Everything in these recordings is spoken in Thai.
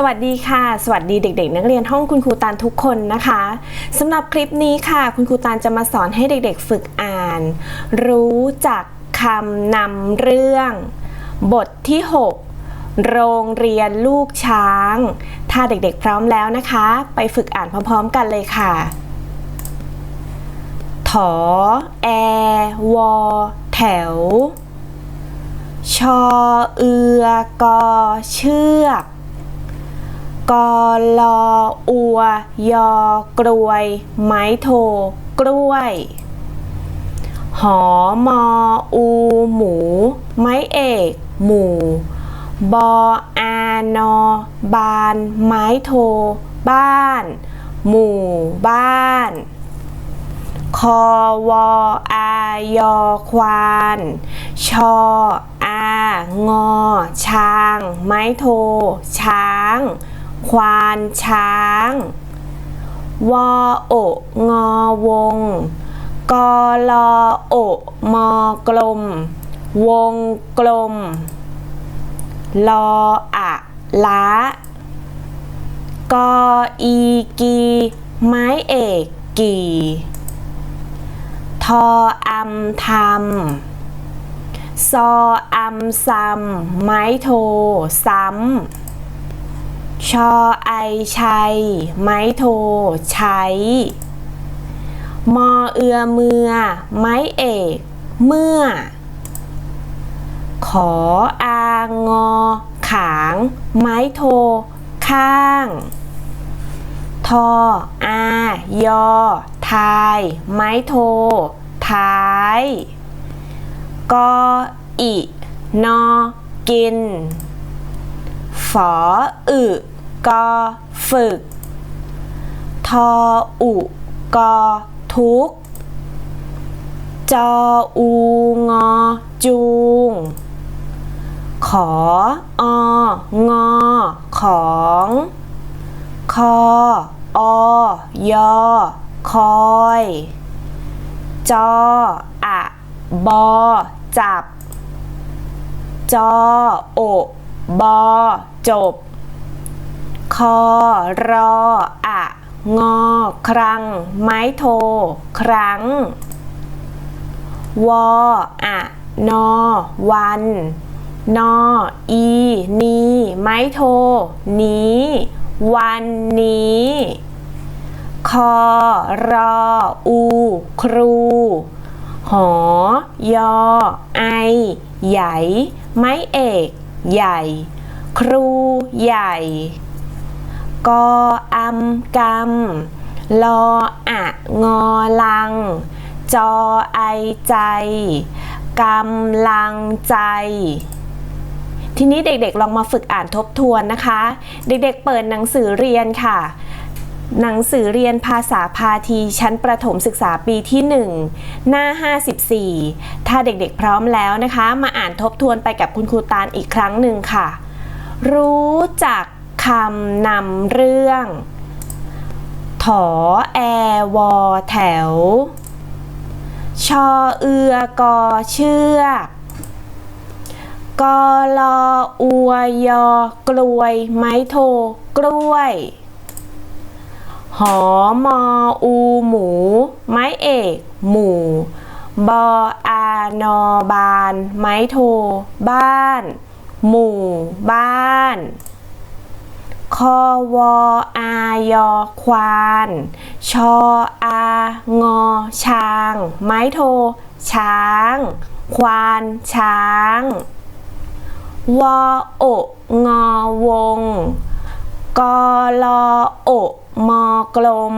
สวัสดีค่ะ สวัสดีเด็ก ๆ นักเรียนห้องคุณครูตานทุกคนนะคะสำหรับคลิปนี้ค่ะ คุณครูตานจะมาสอนให้เด็กๆฝึกอ่าน รู้จักคำนำเรื่อง บทที่ 6 โรงเรียนลูกช้าง ถ้าเด็กๆพร้อมแล้วนะคะ ไปฝึกอ่านพร้อมๆกันเลยค่ะถอแอวอแถว ชอเอือกอเชือก กอลออัว ยอ กรวย ไม้โท กล้วย หอมออู หมู ไม้เอก หมู่ บออานอบาน ไม้โท บ้าน หมู่บ้านคอวออายอควาน ชออางอ ช้าง ไม้โท ช้าง ควานช้าง วอโองอวง กอลอโอมอกลม วงกลม ลออะละกออีกี ไม้เอกกีทออำทำซออำซำไม้โทซ้ำ ชอไอชัย ไม้โท ใช้มอเอือเมือ ไม้เอก เมื่อ ขออางอ ขาง ไม้โท ข้าง ทออายอ ทาย ไม้โท ท้ายกออิ นอ กิน ฝออึกอฝึก ทออุกอทุก จออูงอจูง ขอองอของ คออยอคอย จออะบอจับ จอโอ บอจบ คอรออะงอ ครัง ไม้โท ครั้ง วออะนอ วัน นอ อี นี ไม้โท นี้ วันนี้ คอรออู ครู หอ ยอ ไอ ใหญ่ ไม้เอก ใหญ่ ครูใหญ่ กออำกำลออะงอลัง จอไอใจกำลังใจทีนี้เด็กๆ ลองมาฝึกอ่านทบทวนนะคะ เด็กๆ เปิดหนังสือเรียนค่ะ หนังสือเรียนภาษาพาทีชั้นประถมศึกษาปีที่ 1 หน้า 54 ถ้าเด็กๆพร้อมแล้วนะคะ มาอ่านทบทวนไปกับคุณครูตาลอีกครั้งหนึ่งค่ะ รู้จักคำนำเรื่อง ถอแอวอแถว ชอเอือกอเชือกกอลออวยอกลวย ไม้โท กล้วย หอมออูหมู ไม้เอก หมู่บออานอบาน ไม้โท บ้าน หมู่ บ้านคอวออายอควาน ชออางอช้าง ไม้โท ช้าง ควานช้างวอโองอวงกอลอโอ มอกลม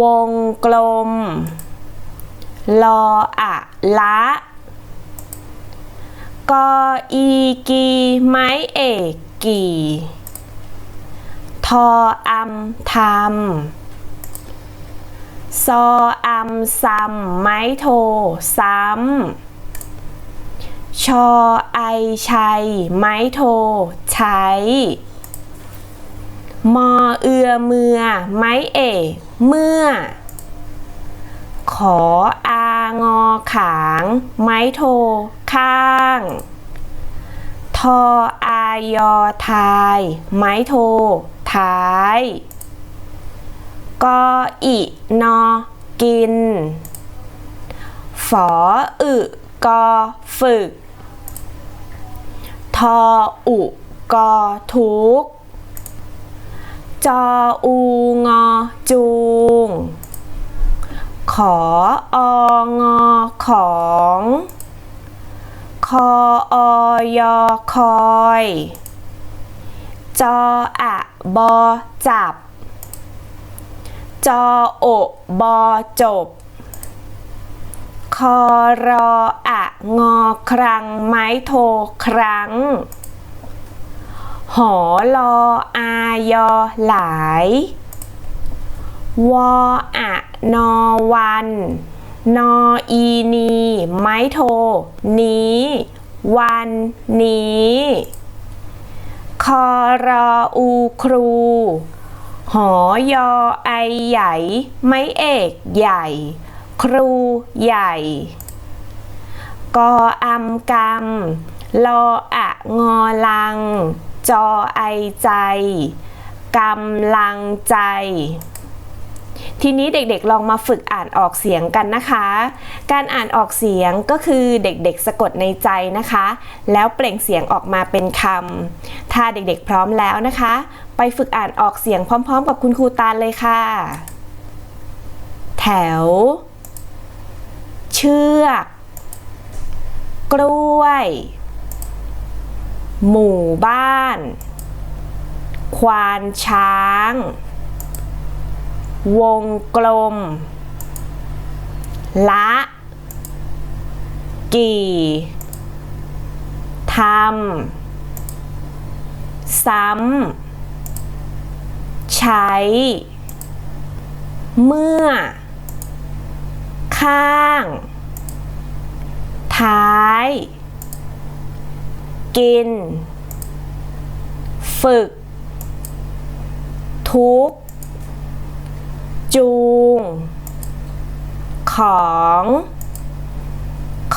วงกลม ลออะละกออีกีไม้เอกกี่ทออำทำซออำซ้ำไม้โทซ้ำชอไอชัยไม้โทใช้ มอเอือเมือ ไม้เอ เมื่อ ขออางอขาง ไม้โท ข้างททออายอทาย ไม้โท ท้ายกออินอกิน ฝออึกอฝึก ทออุกอทุก จออูงอจูง ขอองอของคออยอคอยจออะบอจับ จอโอบอจบ คอรออะงอครั้งไม้โทครั้ง หอลออายอหลายวออะนอวัน นออีนี ไม้โท นี้ วันนี้คอรออูครู หอยอไอใหญ่ ไม้เอกใหญ่ ครูใหญ่ กออำกำลออะงอลัง จอไอใจกำลังใจ ทีนี้เด็กๆลองมาฝึกอ่านออกเสียงกันนะคะ การอ่านออกเสียงก็คือเด็กๆสะกดในใจนะคะ แล้วเปล่งเสียงออกมาเป็นคำถ้าเด็กๆพร้อมแล้วนะคะ ไปฝึกอ่านออกเสียงพร้อม ๆ กับคุณครูตาลเลยค่ะ แถว เชือก กล้วย หมู่บ้าน ควานช้าง วงกลม ละ กี่ทำซ้ำ ใช้ เมื่อ ข้าง ท้าย กิน ฝึก ทุกจูง ของ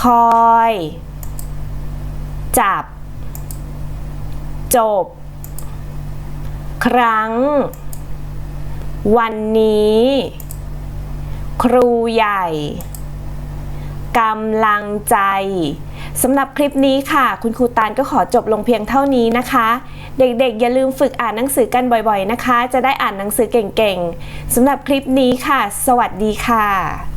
คอย จับ จบ ครั้ง วันนี้ ครูใหญ่กำลังใจ สำหรับคลิปนี้ค่ะ คุณครูตานก็ขอจบลงเพียงเท่านี้นะคะ เด็กๆ อย่าลืมฝึกอ่านหนังสือกันบ่อยๆนะคะ จะได้อ่านหนังสือเก่งๆสำหรับคลิปนี้ค่ะ สวัสดีค่ะ